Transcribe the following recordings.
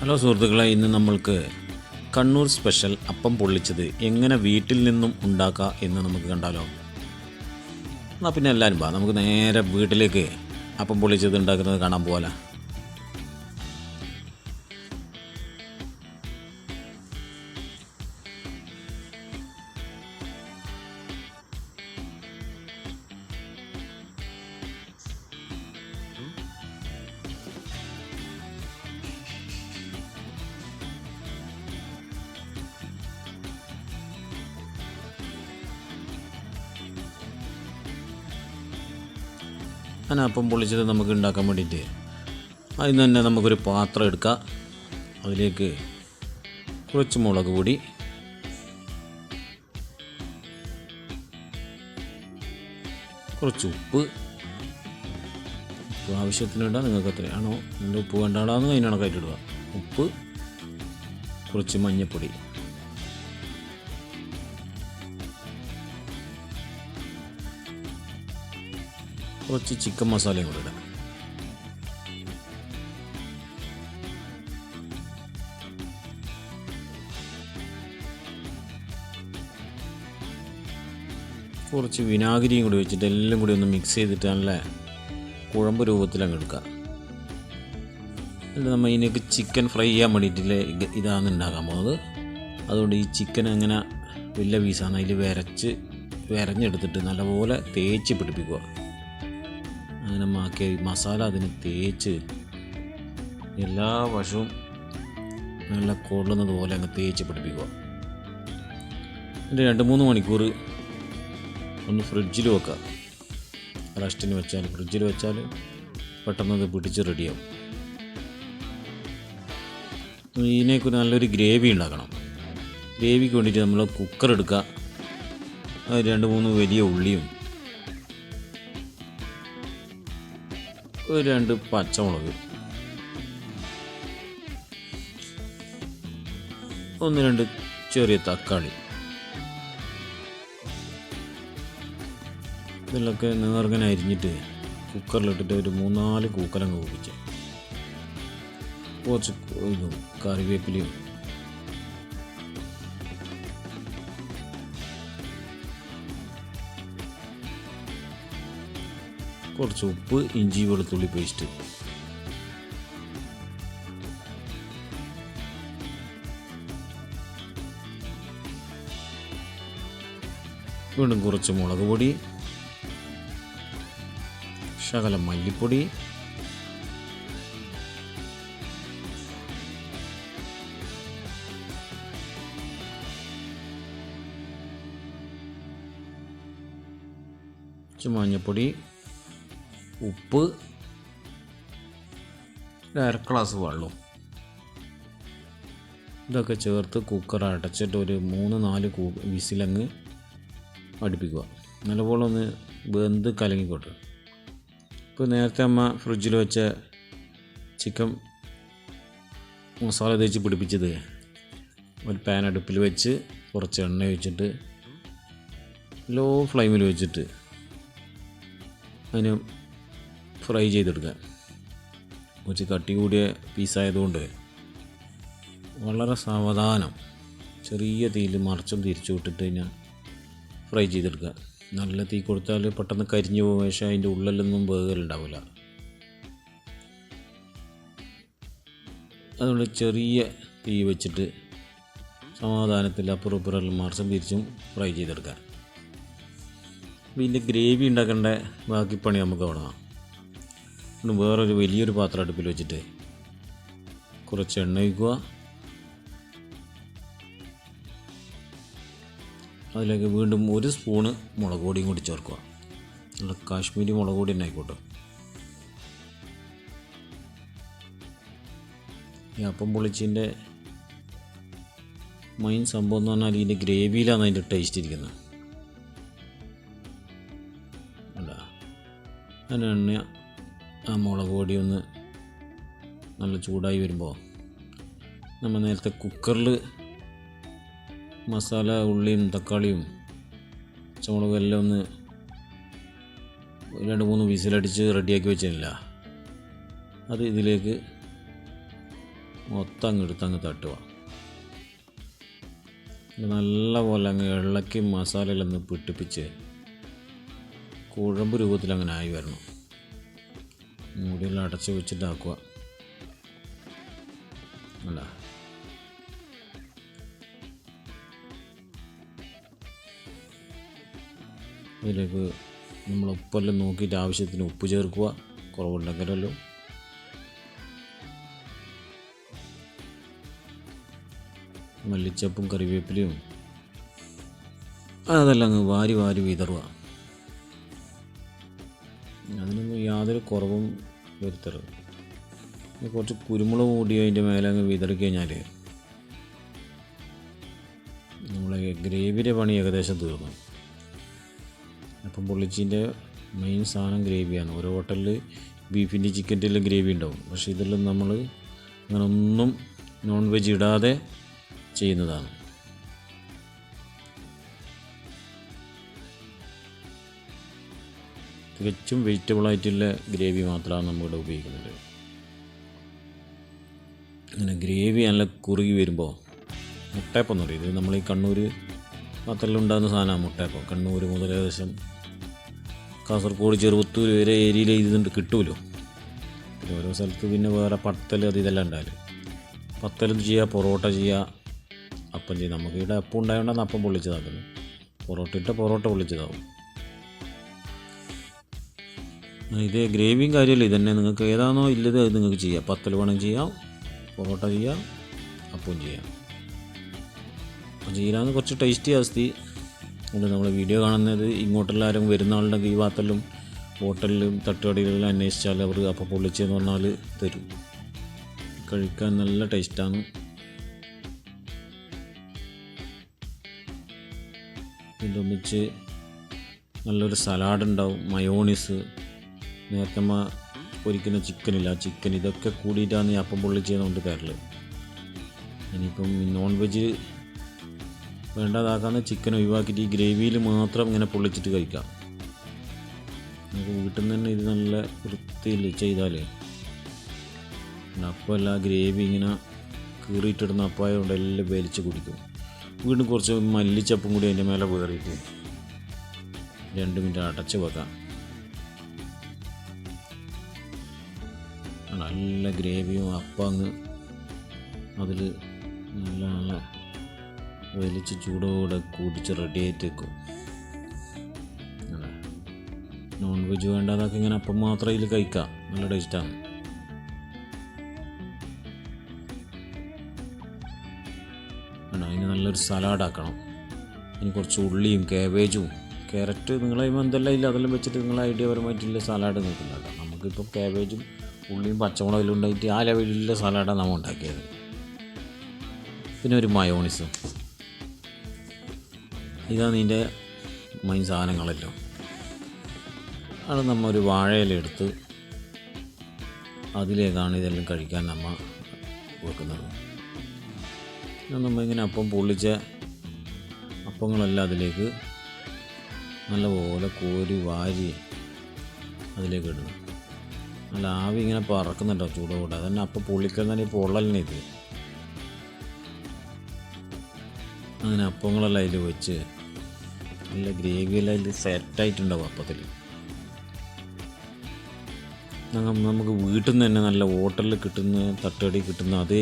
Hello സുഹൃത്തുക്കളെ ഇന്ന് നമ്മൾക്ക് കണ്ണൂർ സ്പെഷ്യൽ അപ്പം പൊള്ളിച്ചത് എങ്ങനെ വീട്ടിൽ നിന്നും ഉണ്ടാക്കാം എന്ന് നമുക്ക് കണ്ടാലോ? എന്നാൽ പിന്നെ എല്ലാവരും വാ നമുക്ക് നേരെ വീട്ടിലേക്ക് അപ്പം പൊള്ളിച്ചത് ഉണ്ടാക്കുന്നത് കാണാൻ പോകാല അങ്ങനെ അപ്പം പൊള്ളിച്ചത് നമുക്ക് ഉണ്ടാക്കാൻ വേണ്ടിയിട്ട് അതിന് തന്നെ നമുക്കൊരു പാത്രം എടുക്കാം. അതിലേക്ക് കുറച്ച് മുളക് പൊടി. കുറച്ച് ഉപ്പ്. ഉപ്പ് ആവശ്യത്തിനിടാം നിങ്ങൾക്ക് എത്രയാണോ എന്റെ ഉപ്പ് വേണ്ടാടാന്ന് അതിന് കണക്കായിട്ട് ഇടുക. ഉപ്പ് കുറച്ച് മഞ്ഞൾപ്പൊടി കുറച്ച് ചിക്കൻ മസാലയും കൂടെ ഇടാം. കുറച്ച് വിനാഗിരിയും കൂടി വെച്ചിട്ട് എല്ലാം കൂടി ഒന്ന് മിക്സ് ചെയ്തിട്ട് നല്ല കുഴമ്പ് രൂപത്തിൽ അങ്ങ് എടുക്കുക എന്നിട്ട് നമ്മൾ ഇതിനൊക്കെ ചിക്കൻ ഫ്രൈ ചെയ്യാൻ വേണ്ടിയിട്ടില്ലേ ഇത് ഇതാണ് ഉണ്ടാക്കാൻ പോകുന്നത്. അതുകൊണ്ട് ഈ ചിക്കൻ അങ്ങനെ വലിയ പീസാണ് അതിൽ വരച്ച് വരഞ്ഞെടുത്തിട്ട് നല്ലപോലെ തേച്ച് പിടിപ്പിക്കുക. അങ്ങനെ മാക്കി മസാല അതിന് തേച്ച് എല്ലാ വശവും നല്ല കൊള്ളുന്നത് പോലെ അങ്ങ് തേച്ച് പിടിപ്പിക്കുക. എന്നിട്ട് രണ്ട് മൂന്ന് മണിക്കൂർ ഒന്ന് ഫ്രിഡ്ജിൽ വെക്കുക. റെസ്റ്റിന് വെച്ചാൽ ഫ്രിഡ്ജിൽ വെച്ചാൽ പെട്ടെന്ന് അത് പിടിച്ച് റെഡിയാവും. ഇതിനേക്ക് നല്ലൊരു ഗ്രേവി ഉണ്ടാക്കണം. ഗ്രേവിക്ക് വേണ്ടിയിട്ട് നമ്മൾ കുക്കർ എടുക്കുക. രണ്ട് മൂന്ന് വലിയ ഉള്ളിയും ഒരു രണ്ട് പച്ചമുളക്. ഒന്ന് രണ്ട് ചെറിയ തക്കാളി. ഇതിലൊക്കെ നേർങ്ങനെ അരിഞ്ഞിട്ട് കുക്കറിലിട്ടിട്ട് ഒരു മൂന്നാൽ കൂക്കലങ്ങ് കുപ്പിച്ച് കുറച്ച് കറിവേപ്പിലയും കുറച്ച് ഉപ്പ് ഇഞ്ചി വെളുത്തുള്ളി പേസ്റ്റ് വീണ്ടും കുറച്ച് മുളക് പൊടി ശകലം മല്ലിപ്പൊടി കുറച്ച് മഞ്ഞൾപ്പൊടി ഉപ്പ്. അര ഗ്ലാസ് വെള്ളവും ഇതൊക്കെ ചേർത്ത് കുക്കർ അടച്ചിട്ട് ഒരു മൂന്ന് നാല് കൂ വിസിലങ്ങ് അടുപ്പിക്കുക. നല്ലപോലെ ഒന്ന് വെന്ത് കലങ്ങിക്കോട്ടെ. ഇപ്പോൾ നേരത്തെ അമ്മ ഫ്രിഡ്ജിൽ വെച്ച ചിക്കൻ മസാല തേച്ച് പിടിപ്പിച്ചത്. ഒരു പാൻ അടുപ്പിൽ വെച്ച് കുറച്ച് എണ്ണ ഒഴിച്ചിട്ട് ലോ ഫ്ലെയിമിൽ വെച്ചിട്ട് അതിന് ഫ്രൈ ചെയ്തെടുക്കുക. കുറച്ച് കട്ടി കൂടിയ പീസായതുകൊണ്ട് വളരെ സാവധാനം ചെറിയ തീയിൽ മറച്ചും തിരിച്ചു വിട്ടിട്ട് ഞാൻ ഫ്രൈ ചെയ്തെടുക്കുക. നല്ല തീ കൊടുത്താൽ പെട്ടെന്ന് കരിഞ്ഞു പോകും. പക്ഷേ അതിന്റെ ഉള്ളിലൊന്നും വേകലുണ്ടാവില്ല അതുകൊണ്ട് ചെറിയ തീ വെച്ചിട്ട് സമാധാനത്തിൽ അപ്പുറം ഇപ്പുറം മറിച്ചും തിരിച്ചും ഫ്രൈ ചെയ്തെടുക്കാം പിന്നെ ഗ്രേവി ഉണ്ടാക്കേണ്ട ബാക്കി പണി നമുക്ക് തുടങ്ങാം വേറൊരു വലിയൊരു പാത്രം അടുപ്പിൽ വെച്ചിട്ട് കുറച്ച് എണ്ണ ഒഴിക്കുക. അതിലേക്ക് വീണ്ടും ഒരു സ്പൂണ് മുളക് പൊടിയും കൂടി ചേർക്കുക. നല്ല കാശ്മീരി മുളക് പൊടി തന്നെ ആയിക്കോട്ടെ. ഈ അപ്പം പൊളിച്ചിന്റെ മെയിൻ സംഭവം എന്ന് പറഞ്ഞാൽ ഇതിന്റെ ഗ്രേവിയിലാണ് അതിന്റെ ടേസ്റ്റ് ഇരിക്കുന്നത്. അല്ല അതിന് എണ്ണ ആ മുളക് പൊടി ഒന്ന് നല്ല ചൂടായി വരുമ്പോൾ നമ്മൾ നേരത്തെ കുക്കറിൽ മസാല ഉള്ളിയും തക്കാളിയും പച്ചമുളകും എല്ലാം ഒന്ന് രണ്ട് മൂന്ന് വിസിലടിച്ച് റെഡിയാക്കി വെച്ചില്ല അത് ഇതിലേക്ക് മൊത്തം അങ്ങ് എടുത്ത് അങ്ങ് തട്ടുക. ഇത് നല്ല പോലെ അങ്ങ് ഇളക്കി മസാലയിലൊന്ന് പിട്ടിപ്പിച്ച് കുഴമ്പ് രൂപത്തിൽ അങ്ങനെ ആയി വരണം. മൂടിയെല്ലാം അടച്ചു വെച്ചിട്ടാക്കുക. അല്ല. ഇതിലേക്ക് നമ്മൾ ഉപ്പെല്ലാം നോക്കിയിട്ട് ആവശ്യത്തിന് ഉപ്പ് ചേർക്കുക. കുറവുണ്ടെങ്കിലല്ലോ. മല്ലിച്ചപ്പും കറിവേപ്പിലയും. അതെല്ലാം അങ്ങ് വാരി വാരി വിതറുക. അതിനൊന്നും യാതൊരു കുറവും വരുത്തരുത്. കുറച്ച് കുരുമുളക് കൂടി അതിന്റെ മേലെ അങ്ങ് വിതറി കഴിഞ്ഞാൽ നമ്മളെ ഗ്രേവിയുടെ പണി ഏകദേശം തീർന്നു. അപ്പം പൊള്ളിച്ചിന്റെ മെയിൻ സാധനം ഗ്രേവിയാണ്. ഓരോ ഹോട്ടലിൽ ബീഫിന്റെ ചിക്കന്റെ ഗ്രേവി ഉണ്ടാവും. പക്ഷേ ഇതെല്ലാം നമ്മൾ അങ്ങനെ ഒന്നും നോൺ വെജ് ഇടാതെ ചെയ്യുന്നതാണ്. തികച്ചും വെജിറ്റബിൾ ആയിട്ടുള്ള ഗ്രേവി മാത്രമാണ് നമ്മളിവിടെ ഉപയോഗിക്കുന്നത്. അങ്ങനെ ഗ്രേവി നല്ല കുറുകി വരുമ്പോൾ മുട്ടയപ്പം എന്ന് പറയും. ഇത് നമ്മൾ ഈ കണ്ണൂർ പാത്രത്തിലുണ്ടാകുന്ന സാധനമാണ് മുട്ടയപ്പം. കണ്ണൂർ മുതൽ ഏകദേശം കാസർഗോഡ് ചെറുപത്തൂർ വരെ ഏരിയയിൽ ഇതുണ്ട് കിട്ടുമല്ലോ പിന്നെ ഓരോ സ്ഥലത്ത് പിന്നെ വേറെ പത്തൽ അത് ഇതെല്ലാം ഉണ്ടാവില്ല പത്തലും ചെയ്യുക പൊറോട്ട ചെയ്യുക അപ്പം ചെയ്യുക നമുക്ക് ഇവിടെ അപ്പം ഉണ്ടായതുകൊണ്ടാണ് അപ്പം പൊള്ളിച്ചതാക്കുന്നത്. പൊറോട്ട ഇട്ട പൊറോട്ട പൊള്ളിച്ചതാവും. ഇത് ഗ്രേവിയും കാര്യമല്ല. ഇതന്നെ നിങ്ങൾക്ക് ഏതാണോ ഇല്ലത് അത് നിങ്ങൾക്ക് ചെയ്യാം. പത്തൽ വേണമെങ്കിൽ ചെയ്യാം. പൊറോട്ട ചെയ്യാം. അപ്പവും ചെയ്യാം. അപ്പം ചെയ്യാന്ന് കുറച്ച് ടേസ്റ്റി ആസ്തി ഉണ്ട് നമ്മൾ വീഡിയോ കാണുന്നത് ഇങ്ങോട്ടുള്ള ആരും വരുന്ന ആളുണ്ടെങ്കിൽ ഈ ഭാഗത്തെല്ലാം ഹോട്ടലിലും തട്ടുകടയിലെല്ലാം അന്വേഷിച്ചാൽ അവർ അപ്പം പൊള്ളിച്ചെന്ന് പറഞ്ഞാൽ തരും. കഴിക്കാൻ നല്ല ടേസ്റ്റാണ്. ഇതിന്റെ ഒന്നിച്ച് നല്ലൊരു സലാഡ് ഉണ്ടാവും മയോണീസ്. നേരത്തെ നമ്മ പൊരിക്കുന്ന ചിക്കനില്ല. ചിക്കൻ ഇതൊക്കെ കൂടിയിട്ടാണ് ഈ അപ്പം പൊള്ളി കൊണ്ട് തരൽ ഇനിയിപ്പം നോൺ വെജ് വേണ്ടതാക്കാന്ന് ചിക്കൻ ഒഴിവാക്കിയിട്ട് ഈ ഗ്രേവിയിൽ മാത്രം ഇങ്ങനെ പൊള്ളിച്ചിട്ട് കഴിക്കാം. നമുക്ക് വീട്ടിൽ നിന്ന് തന്നെ ഇത് നല്ല വൃത്തിയിൽ ചെയ്താൽ അപ്പമല്ല ഗ്രേവി ഇങ്ങനെ കീറിയിട്ടിടുന്ന അപ്പായതുകൊണ്ട് എല്ലാം വേലിച്ച് കുടിക്കും. വീണ്ടും കുറച്ച് മല്ലിച്ചപ്പും കൂടി അതിന്റെ മേലെ കയറിയിട്ട് രണ്ട് മിനിറ്റ് അടച്ച് വെക്കാം. നല്ല ഗ്രേവിയും അപ്പം അങ്ങ് അതിൽ നല്ല നല്ല വലിച്ച് ചൂടോടെ കൂടിച്ച് റെഡി ആയിട്ട് വെക്കും. നോൺ വെജ് വേണ്ടാതൊക്കെ ഇങ്ങനെ അപ്പം മാത്രം ഇതിൽ കഴിക്കാം. നല്ല ടേസ്റ്റാണ് അതിന് നല്ലൊരു സലാഡ് ആക്കണം. ഇനി കുറച്ച് ഉള്ളിയും കാബേജും ക്യാരറ്റ് നിങ്ങളെ എന്തെല്ലാം ഇല്ല അതെല്ലാം വെച്ചിട്ട് നിങ്ങൾ ഐഡിയപരമായിട്ടുള്ള സലാഡ് നിൽക്കുന്നുണ്ട് നമുക്കിപ്പോൾ കാബേജും ഉള്ളിയും പച്ചമുളകിലും ഉണ്ടായിട്ട് ആ ലെവലിലുള്ള സലാഡാണ് നമ്മൾ ഉണ്ടാക്കിയത്. പിന്നെ ഒരു മയോണിസും ഇതാണ് ഇതിന്റെ മെയിൻ സാധനങ്ങളെല്ലാം. അത് നമ്മ ഒരു വാഴയിലെടുത്ത് അതിലേക്കാണ് ഇതെല്ലാം കഴിക്കാൻ നമ്മൾ വെക്കുന്നത്. നമ്മളിങ്ങനെ അപ്പം പൊള്ളിച്ച അപ്പങ്ങളെല്ലാം അതിലേക്ക് നല്ലപോലെ കോരി വാരി അതിലേക്ക് ഇടണം നല്ല ആവി ഇങ്ങനെ പറക്കുന്നുണ്ടോ ചൂട് കൂടെ അതന്നെ അപ്പോൾ പൊള്ളിക്കൽ തന്നെ ഈ പൊള്ളലിനെ ഇത്. അങ്ങനെ അപ്പങ്ങളെല്ലാം അതിൽ വെച്ച് നല്ല ഗ്രേവിയെല്ലാം അതിൽ സെറ്റായിട്ടുണ്ടാവും അപ്പത്തിൽ നമുക്ക് വീട്ടിൽ നിന്ന് തന്നെ നല്ല ഹോട്ടലിൽ കിട്ടുന്ന തട്ടുകടി കിട്ടുന്ന അതേ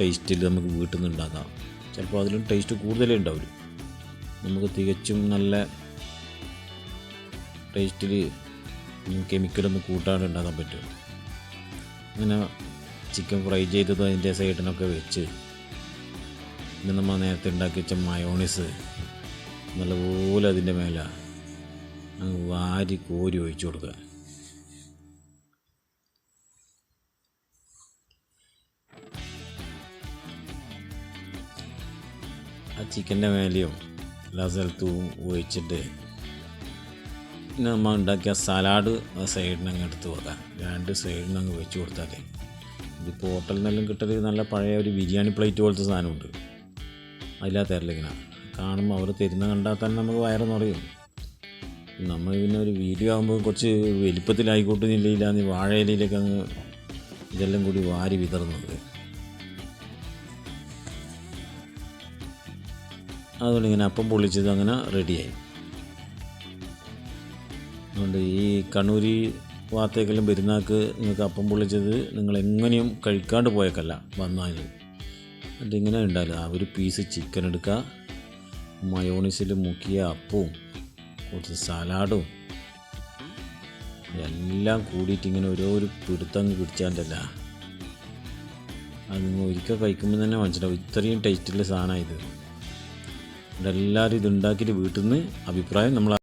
ടേസ്റ്റിൽ നമുക്ക് വീട്ടിൽ നിന്ന് ഉണ്ടാക്കാം. ചിലപ്പോൾ അതിലും ടേസ്റ്റ് കൂടുതലേ ഉണ്ടാവില്ല നമുക്ക് തികച്ചും നല്ല ടേസ്റ്റിൽ കെമിക്കലൊന്നും കൂട്ടാണ്ട് ഉണ്ടാക്കാൻ പറ്റും. അങ്ങനെ ചിക്കൻ ഫ്രൈ ചെയ്തത് അതിന്റെ സൈഡിനൊക്കെ വെച്ച് പിന്നെ നമ്മൾ നേരത്തെ ഉണ്ടാക്കി വെച്ച മയോണീസ് നല്ലപോലെ അതിന്റെ മേലെ അങ്ങ് വാരി കോരി ഒഴിച്ചു കൊടുക്കുക. ആ ചിക്കന്റെ മേലെയോ എല്ലാ സ്ഥലത്തും ഒഴിച്ചിട്ട് പിന്നെ നമ്മൾ ഉണ്ടാക്കിയ സലാഡ് സൈഡിന് അങ്ങ് എടുത്ത് വെക്കാം. രണ്ട് സൈഡിന് അങ്ങ് വെച്ച് കൊടുത്താൽ ഇതിപ്പോൾ ഹോട്ടലിൽ നിന്നെല്ലാം കിട്ടൽ നല്ല പഴയ ഒരു ബിരിയാണി പ്ലേറ്റ് പോലത്തെ സാധനമുണ്ട്. അതില്ലാത്ത തരലിങ്ങനെ കാണുമ്പോൾ അവർ തരുന്ന കണ്ടാൽ തന്നെ നമുക്ക് വയറ് നിറയും. നമ്മൾ പിന്നെ ഒരു വീഡിയോ ആകുമ്പോൾ കുറച്ച് വലിപ്പത്തിലായിക്കോട്ടെ ഇല്ല ഈ വാഴയിലയിലേക്ക് അങ്ങ് ഇതെല്ലാം കൂടി വാരി വിതറുന്നുണ്ട് അതുകൊണ്ട് ഇങ്ങനെ അപ്പം പൊള്ളിച്ചത് അങ്ങനെ റെഡിയായി അതുകൊണ്ട് ഈ കണ്ണൂരി ഭാഗത്തേക്കെല്ലാം പെരുന്നാൾക്ക് നിങ്ങൾക്ക് അപ്പം പൊള്ളിച്ചത് നിങ്ങൾ എങ്ങനെയും കഴിക്കാണ്ട് പോയേക്കല്ല വന്നാൽ ഇങ്ങനെ ഉണ്ടാവില്ല ആ ഒരു പീസ് ചിക്കൻ എടുക്കുക മയോണീസിൽ മുക്കിയ അപ്പവും കുറച്ച് സലാഡും എല്ലാം കൂടിയിട്ട് ഇങ്ങനെ ഓരോ ഒരു പിടുത്തങ്ങ് പിടിച്ചാണ്ടല്ല. അത് നിങ്ങൾ ഒരിക്കൽ കഴിക്കുമ്പോൾ തന്നെ മനസ്സിലാവും. ഇത്രയും ടേസ്റ്റുള്ള സാധനമായത് എല്ലാവരും ഇത്. ഉണ്ടാക്കിയിട്ട് വീട്ടിൽ നിന്ന് അഭിപ്രായം നമ്മൾ